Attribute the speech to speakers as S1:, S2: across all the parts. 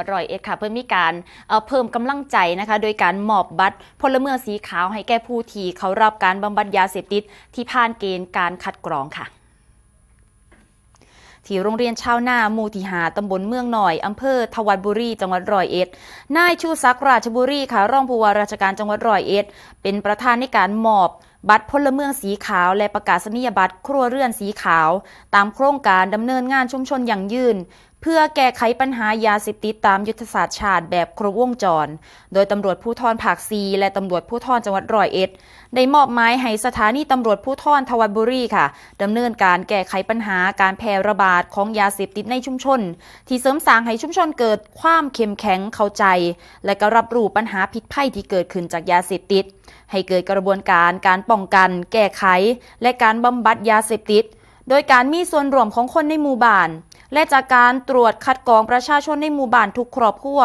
S1: วัดรอยเอ็ดค่ะ เพื่อมีการเอ่อเพิ่มกำลังใจนะคะ โดยการมอบบัตรพลเมืองสีขาวให้แก่ผู้ที่เขารับการบำบัดยาเสพติดที่ผ่านเกณฑ์การคัดกรองค่ะที่โรงเรียนชาวนาหมู่ที่หาตำบลเมืองหน่อย อำเภอทวัดบุรี จังหวัดร้อยเอ็ด นายชูศักดิ์ราชบุรีค่ะรองผู้ว่าราชการจังหวัดร้อยเอ็ด เป็นประธานในการมอบบัตรพลเมืองสีขาว และประกาศนียบัตรครัวเรือนสีขาว ตามโครงการดำเนินงานชุมชนอย่างยืน เพื่อแก้ไขปัญหายาเสพติดตามยุทธศาสตร์ชาติแบบครบวงจร โดยตำรวจภูธรภาคซีและตำรวจภูธรจังหวัดร้อยเอ็ด ได้มอบหมายให้สถานีตำรวจภูธรทวัดบุรีค่ะดำเนินการแก้ไขปัญหาการแพร่ระบาดของยาเสพติดในชุมชน ที่เสริมสร้างให้ชุมชนเกิดความเข้มแข็งเข้าใจ และก็รับรู้ปัญหาพิษภัยที่เกิดขึ้นจากยาเสพติด ให้เกิดกระบวนการการป้องกัน แก้ไข และการบำบัดยาเสพติด โดยการมีส่วนร่วมของคนในหมู่บ้าน และจากการตรวจคัดกรองประชาชนในหมู่บ้านทุกครอบครัว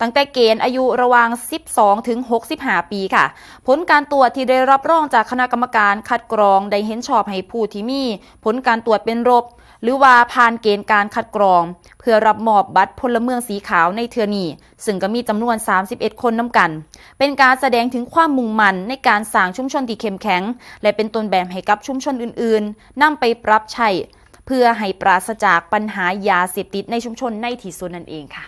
S1: ตั้งแต่เกณฑ์อายุระหว่าง 12 ถึง 65 ปีค่ะ ผลการตรวจที่ได้รับรองจากคณะกรรมการคัดกรองได้เห็นชอบให้ผู้ที่มี ผลการตรวจเป็นลบหรือว่าผ่านเกณฑ์การคัดกรอง เพื่อรับมอบบัตรพลเมืองสีขาวในเทือนีซึ่งก็มีจำนวน 31 คนน้ำกัน เป็นการแสดงถึงความมุ่งมั่นในการสร้างชุมชนที่เข้มแข็ง และเป็นต้นแบบให้กับชุมชนอื่นๆนำไปปรับใช้ เพื่อให้ปราศจากปัญหายาเสพติดในชุมชนในที่สุดนั่นเองค่ะ